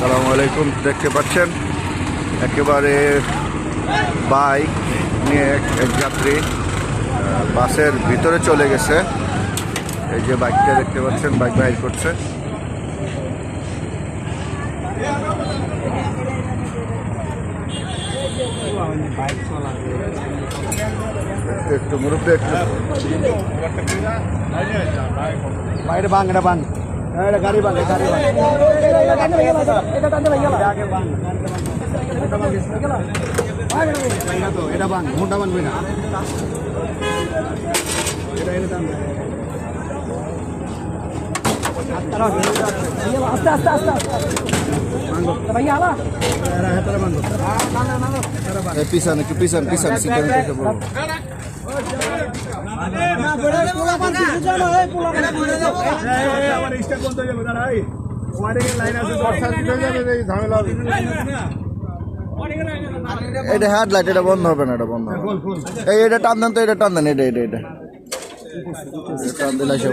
আসসালামু আলাইকুম, দেখতে পাচ্ছেন? একেবারে বাইক নিয়ে এক- যাত্রী বাসের ভিতরে চলে গেছে। এই যে বাইকটা দেখতে পাচ্ছেন, বাইক বাইর করছে। একটু মুরব্বী, একটু বাইরে বাং এটা বাং এটা গাড়ি বাং গাড়ি বাং এটা বাং মোটা বানবি না এটা এটা টান আস্তে আস্তে আস্তে ভাইয়া আলা এরা হেতালে বাং এই পিছন একটু পিছন পিছন সিটের এটা হেডলাইট এটা বন্ধ হবে না, এটা বন্ধ হবে। এই, এটা টান দেন তো, এটা টান দেন, এটা এটা এটা। টান দিলে আস্তে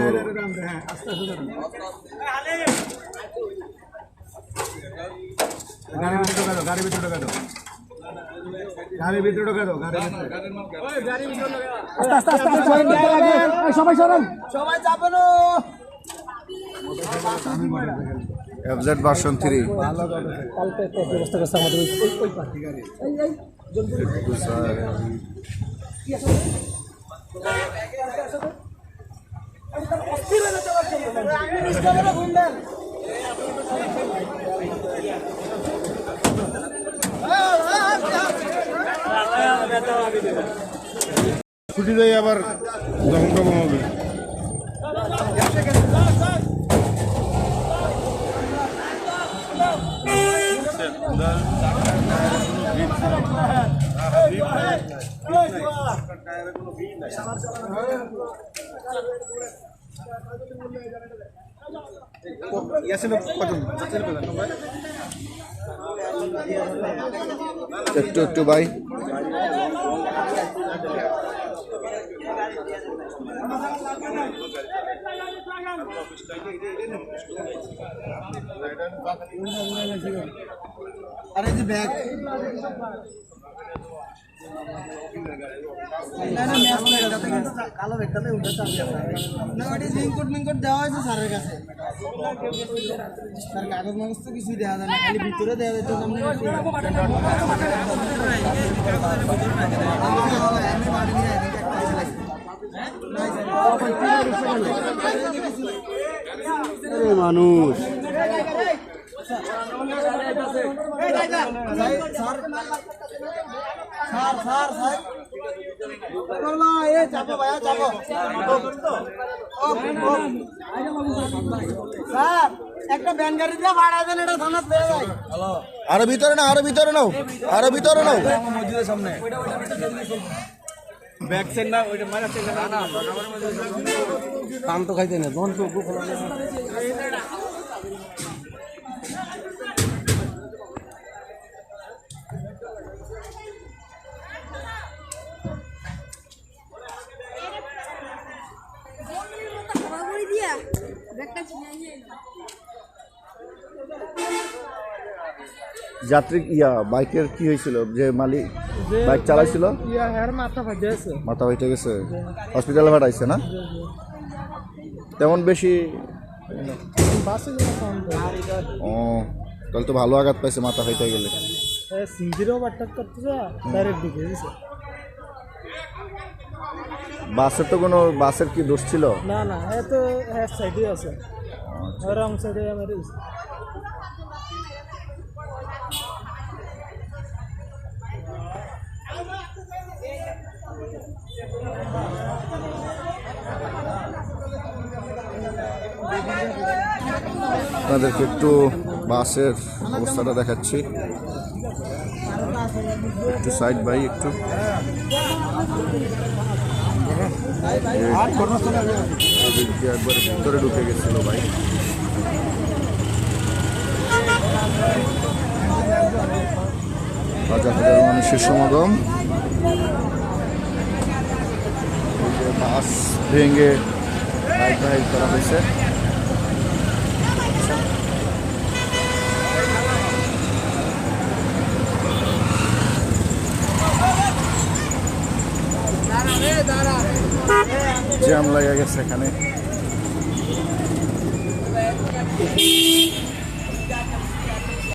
আস্তে গাড়ির ভিতরে গাড়ির ভিতরে গাড়ির ভিতরে ঢোকা দাও গাড়ির ভিতরে আস্তে আস্তে আস্তে আস্তে সবাই এই সবাই সরেন এফজেড ভার্সন থ্রি কালকে একটা ব্যবস্থা করছে আমাদের ওই ওই- ওই পার্টি গাড়ি এই এই ছুটি দেয় আবার যখন কম হবে। একটু একটু ভাই। আরে যে ব্যাগ। কালো ব্যাগটাতে উঠে না ওটি লিঙ্কট মিঙ্কট দেওয়া হয়েছে স্যারের কাছে। স্যার কাগজ মাগজ তো কিছুই দেওয়া যায় না খালি ভিতরে দেওয়া যেত আমি মানুষ স্যার স্যার স্যার চাপো ভাইয়া চাপো স্যার একটা ব্যান গাড়ি দিয়ে ভাড়া দেন এটা থানা পেয়ে যায় আরও ভিতরে নাও আরও ভিতরে নাও আরও ভিতরে নাও। মসজিদের সামনে। ব্যাক সাইড না ওইটা মারা সাইড না। না কাম তো খাইতে না দন তো খোলা যাত্রী ইয়া বাইকের কি হয়েছিল? যে মালিক বাইক চালাইছিল? মাথা আছে। গেছে। হসপিটালে পাঠাইছে না? তেমন বেশি ও তাহলে তো ভালো আঘাত পাইছে মাথা হইতে গেলে। বাসের তো কোনো বাসের কি দোষ ছিল? না না এ তো হ্যাঁ সাইডে আছে। রং সাইডে আমার আপনাদেরকে একটু বাসের অবস্থাটা দেখাচ্ছি। একটু সাইড বাই একটু। একবার ভিতরে ঢুকে গেছিল ভাই। হাজার হাজার মানুষের সমাগম। বাস ভেঙে বাইক করা হয়েছে। জ্যাম লাগে গেছে এখানে।